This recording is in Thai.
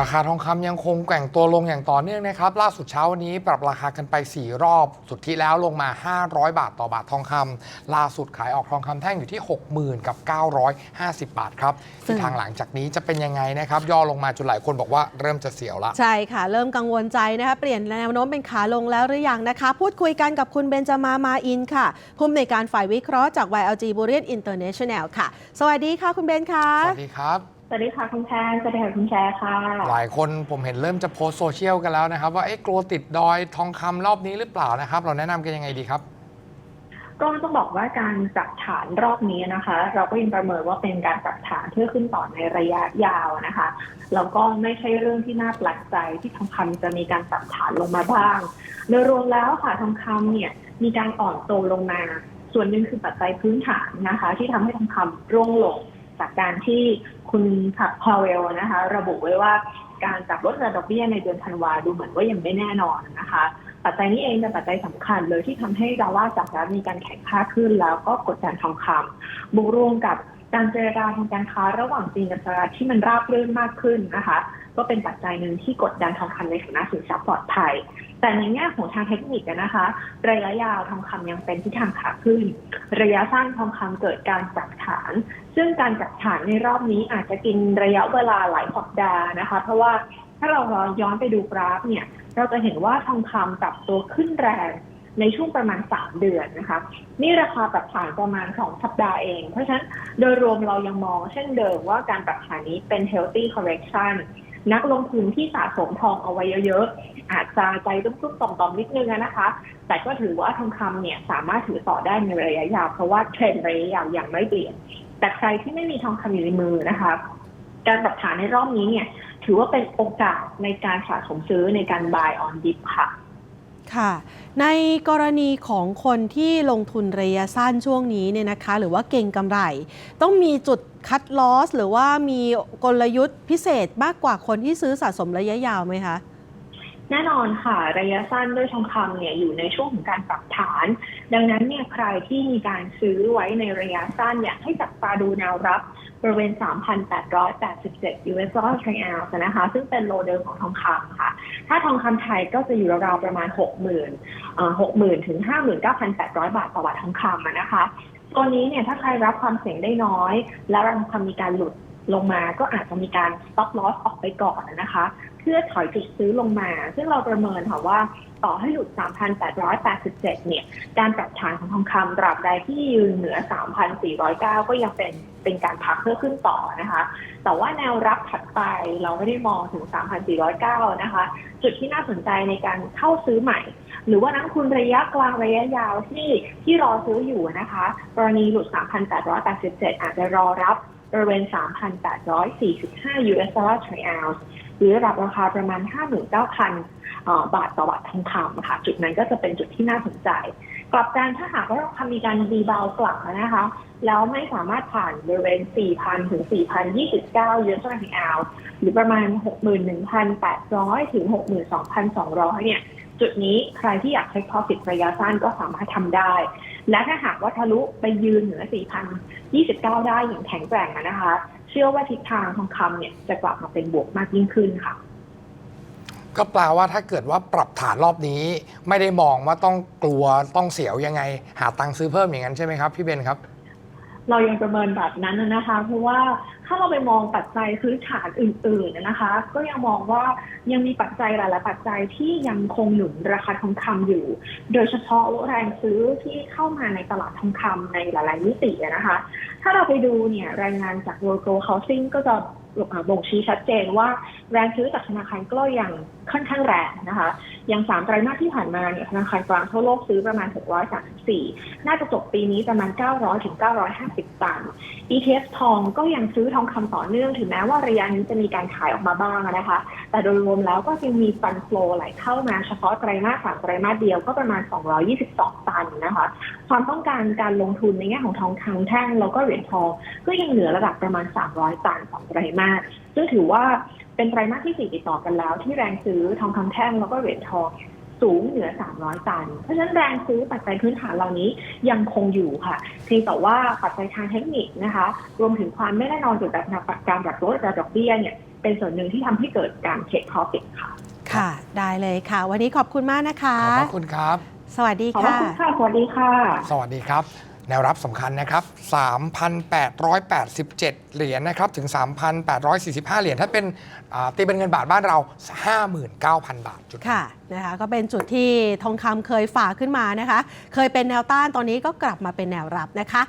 ราคาทองคำยังคงแกว่งตัวลงอย่างต่อเนื่องนะครับ ล่าสุดเช้าวันนี้ปรับราคากันไป 4 รอบสุดที่แล้วลงมา 500 บาทต่อบาททองคำล่าสุดขายออกทองคำแท่งอยู่ที่ 60,000 กับ 950 บาทครับซึ่ที่งทางหลังจากนี้จะเป็นยังไงนะครับ ย่อลงมาจนหลายคนบอกว่าเริ่มจะเสียวละ ใช่ค่ะ เริ่มกังวลใจนะคะเปลี่ยนแนวโน้มเป็นขาลงแล้วหรือยังนะคะ พูดคุยกันกับคุณเบนจามามาอินค่ะผู้อำนวยการฝ่ายวิเคราะห์จาก YLG b u r i a n International ค่ะ สวัสดีค่ะคุณเบนค่ะสวัสดีครับ สวัสดีค่ะคุณแพนสวัสดีค่ะคุณแชร์ค่ะ หลายคนผมเห็นเริ่มจะโพสต์โซเชียลกันแล้วนะครับ ว่าเอ๊ะกลัวติดดอยทองคำรอบนี้หรือเปล่านะครับ เราแนะนำกันยังไงดีครับ ก็ต้องบอกว่าการปรับฐานรอบนี้นะคะ เราก็ยังประเมินว่าเป็นการปรับฐานเพื่อขึ้นต่อในระยะยาวนะคะแล้วก็ไม่ใช่เรื่องที่น่าแปลกใจที่ทองคำจะมีการปรับฐานลงมาบ้าง โดยรวมแล้วค่ะทองคำเนี่ยมีการอ่อนตัวลงมา ส่วนหนึ่งคือปัจจัยพื้นฐานนะคะ ที่ทำให้ทองคำร่วงลง จากการที่คุณพาเวลนะคะ ระบุไว้ว่าการจับลดระดับดอกเบี้ยในเดือนธันวาดูเหมือนว่ายังไม่แน่นอนนะคะ ปัจจัยนี้เองเป็นปัจจัยสำคัญเลยที่ทำให้ดอลลาร์สหรัฐมีการแข่งค่าขึ้นแล้วก็กดดันทองคำบวกรวมกับ การเจรจาทางการค้าระหว่างจีนกับสหรัฐที่มันราบรื่นมากขึ้นนะคะ ก็เป็นปัจจัยหนึ่งที่กดดันทองคำในฐานะสินทรัพย์ปลอดภัย แต่ในแง่ของทางเทคนิคนะคะ ระยะยาวทองคำยังเป็นทิศทางขาขึ้น ระยะสั้นทองคำเกิดการปรับฐาน ซึ่งการปรับฐานในรอบนี้อาจจะกินระยะเวลาหลายสัปดาห์นะคะ เพราะว่าถ้าเราย้อนไปดูกราฟเนี่ย เราจะเห็นว่าทองคำปรับตัวขึ้นแรง ในช่วงประมาณ 3 เดือนนะคะ นี่ราคาปรับฐานประมาณ 2 สัปดาห์เอง เพราะฉะนั้นโดยรวมเรายังมองเช่นเดิมว่าการปรับฐานนี้เป็น healthy correction นักลงทุนที่สะสมทองเอาไว้เยอะๆ อาจจะใจตุ้มๆต่อมๆนิดนึงนะคะ แต่ก็ถือว่าทองคำเนี่ยสามารถถือต่อได้ในระยะยาว เพราะว่าเทรนด์ระยะยาวยังไม่เปลี่ยน แต่ใครที่ไม่มีทองคำอยู่ในมือนะคะ การปรับฐานในรอบนี้เนี่ย ถือว่าเป็นโอกาสในการสะสมซื้อในการ buy on dip ค่ะ ค่ะ ในกรณีของคนที่ลงทุนระยะสั้นช่วงนี้เนี่ยนะคะ หรือว่าเก่งกำไร ต้องมีจุดคัดลอส หรือว่ามีกลยุทธ์พิเศษมากกว่าคนที่ซื้อสะสมระยะยาวไหมคะแน่นอนค่ะระยะสั้นด้วยทองคำเนี่ยอยู่ในช่วงของการปรับฐาน ดังนั้นเนี่ยใครที่มีการซื้อไว้ในระยะสั้นอยากให้จับตาดูแนวรับ ริเวณ 3,887 US dollar per ounce นะคะ ซึ่งเป็นโลเดิมของทองคำค่ะ ถ้าทองคำไทยก็จะอยู่ราวๆประมาณ 60,000เอ่อ60,000 ถึง 59,800 บาทต่อบาททองคำนะคะ ตัวนี้เนี่ยถ้าใครรับความเสี่ยงได้น้อย แล้วราคามีการหลุดลงมาก็อาจจะมีการ stop loss ออกไปก่อนนะคะ พื่อถอยจุดซื้อลงมา ซึ่งเราประเมินค่ะว่าต่อให้หลุด 3,887 เนี่ย การปรับฐานของทองคำตราบใดที่ยืนเหนือ 3,409 ก็ยังเป็นเป็นการพักเพื่อขึ้นต่อนะคะ แต่ว่าแนวรับถัดไปเราไม่ได้มองถึง 3,409 นะคะ จุดที่น่าสนใจในการเข้าซื้อใหม่ หรือว่านักลงทุนระยะกลางระยะยาวที่ที่รอซื้ออยู่นะคะ กรณีหลุด 3,887 อาจจะรอรับบริเวณ 3,845 US dollar per ounce หรือระดับราคาประมาณ 59,000 บาทต่อบาททองคำค่ะ จุดนั้นก็จะเป็นจุดที่น่าสนใจ กลับกันถ้าหากว่าทองคำมีการรีบาวกลับนะคะ แล้วไม่สามารถผ่านบริเวณ 4,000 ถึง 4,029 US dollar per ounce หรือประมาณ 61,800 ถึง 62,200 เนี่ย จุดนี้ใครที่อยากใช้ profit ระยะสั้นก็สามารถทำได้ และถ้าหากว่าทะลุไปยืนเหนือ 4,029 ได้อย่างแข็งแกร่งอะนะคะ เชื่อว่าทิศทางทองคำเนี่ยจะกลับมาเป็นบวกมากยิ่งขึ้นค่ะ ก็แปลว่าถ้าเกิดว่าปรับฐานรอบนี้ ไม่ได้มองว่าต้องกลัวต้องเสียวยังไง หาตังค์ซื้อเพิ่มอย่างนั้นใช่ไหมครับพี่เบนครับเรายังประเมินแบบนั้นน่ะนะคะ เพราะว่า ถ้าเราไปมองปัจจัยพื้นฐานอื่น ๆนะคะ ก็ยังมองว่ายังมีปัจจัยหลายๆปัจจัยที่ยังคงหนุนราคาทองคำอยู่ โดยเฉพาะแรงซื้อที่เข้ามาในตลาดทองคำในหลายๆมิติอะนะคะ ถ้าเราไปดูเนี่ยรายงานจาก World Gold Housing ก็จะบ่งชี้ชัดเจนว่าแรงซื้อจากธนาคารก็ยัง ค่อนข้างแรงนะคะอย่างสามไตรมาสที่ผ่านมาเนี่ยธนาคารกลางทั่วโลกซื้อประมาณ 634 น่าจะจบปีนี้ประมาณ 900ถึง950 ตัน ETF ทองก็ยังซื้อทองคำต่อเนื่องถึงแม้ว่าระยะนี้จะมีการขายออกมาบ้างนะคะ แต่โดยรวมแล้วก็ยังมีฟันโฟลไหลเข้ามาเฉพาะไตรมาสสามไตรมาสเดียวก็ประมาณ 222 ตันนะคะ ความต้องการการลงทุนในแง่ของทองคำแท่งแล้วก็เหรียญทองก็ยังเหลือระดับประมาณ 300 ตันสองไตรมาส ซึ่งถือว่าเป็นไตรมาสที่สี่ติดต่อกันแล้ว ที่แรงซื้อทองคำแท่งแล้วก็เหรียญทองเนี่ยสูงเหนือ 300 ตัน เพราะฉะนั้นแรงซื้อปัจจัยพื้นฐานเหล่านี้ยังคงอยู่ค่ะเพียงแต่ว่าปัจจัยทางเทคนิคนะคะ รวมถึงความไม่แน่นอนเกี่ยวกับการปรับลดอัตราดอกเบี้ยเนี่ยเเป็นส่วนหนึ่งที่ทำให้เกิดการเทค profit ค่ะ ค่ะ ได้เลยค่ะ วันนี้ขอบคุณมากนะคะ ขอบพระคุณครับ สวัสดีขอบพระค่ะคุณค่ะ สวัสดีค่ะ สวัสดีครับ แนวรับสำคัญนะครับ 3,887 เหรียญนะครับ ถึง 3,845 เหรียญ ถ้าเป็นตีเป็นเงินบาทบ้านเรา 59,000 บาทจุดค่ะนะคะก็เป็นจุดที่ทองคำเคยฝ่าขึ้นมานะคะ เคยเป็นแนวต้านตอนนี้ก็กลับมาเป็นแนวรับนะคะ